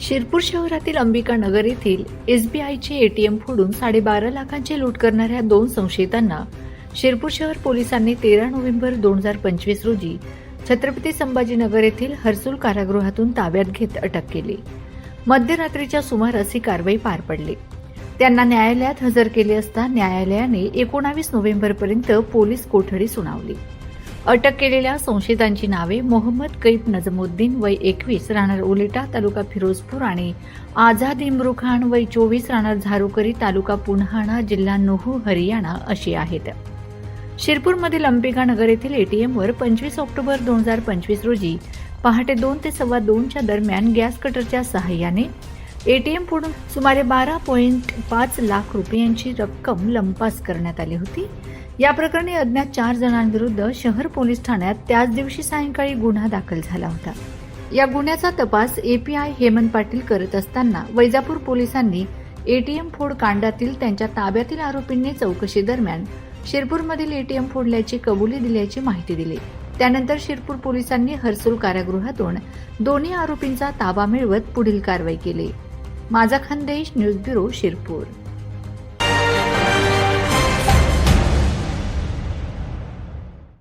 शिरपूर शहरातील अंबिका नगर येथील एसबीआयचे एटीएम फोडून साडेबारा लाखांची लूट करणाऱ्या दोन संशयितांना शिरपूर शहर पोलिसांनी तेरा नोव्हेंबर दोन हजार पंचवीस रोजी छत्रपती संभाजीनगर येथील हर्सुल कारागृहातून ताब्यात घेत अटक केली. मध्यरात्रीच्या सुमारास ही कारवाई पार पडली. त्यांना न्यायालयात हजर केले असता न्यायालयाने एकोणावीस नोव्हेंबरपर्यंत पोलीस कोठडी सुनावली. अटक केलेल्या संशयितांची नावे मोहम्मद कैफ नजमुद्दीन वय एकवीस राहणार उलेटा तालुका फिरोजपूर आणि आझाद इम्रू खान वय चोवीस राहणार झारुकरी तालुका पुन्हाणा जिल्हा नुहू हरियाणा अशी आहेत. शिरपूरमधील अंबिका नगर येथील एटीएमवर पंचवीस ऑक्टोबर दोन हजार पंचवीस रोजी पहाटे दोन ते सव्वा दोनच्या दरम्यान गॅस कटरच्या सहाय्याने एटीएम पुढून सुमारे बारा पॉईंट पाच लाख रुपयांची रक्कम लंपास करण्यात आली होती. या प्रकरणी अज्ञात चार जणांविरुद्ध शहर पोलीस ठाण्यात त्याच दिवशी सायंकाळी गुन्हा दाखल झाला होता. या गुन्ह्याचा तपास एपीआय हेमंत पाटील करत असताना वैजापूर पोलिसांनी एटीएम फोड कांडातील त्यांच्या ताब्यातील आरोपींनी चौकशी दरम्यान शिरपूरमधील एटीएम फोडल्याची कबुली दिल्याची माहिती दिली. त्यानंतर शिरपूर पोलिसांनी हर्सुल कारागृहातून दोन्ही आरोपींचा ताबा मिळवत पुढील कारवाई केली. माझा खानदेश न्यूज ब्युरो शिरपूर.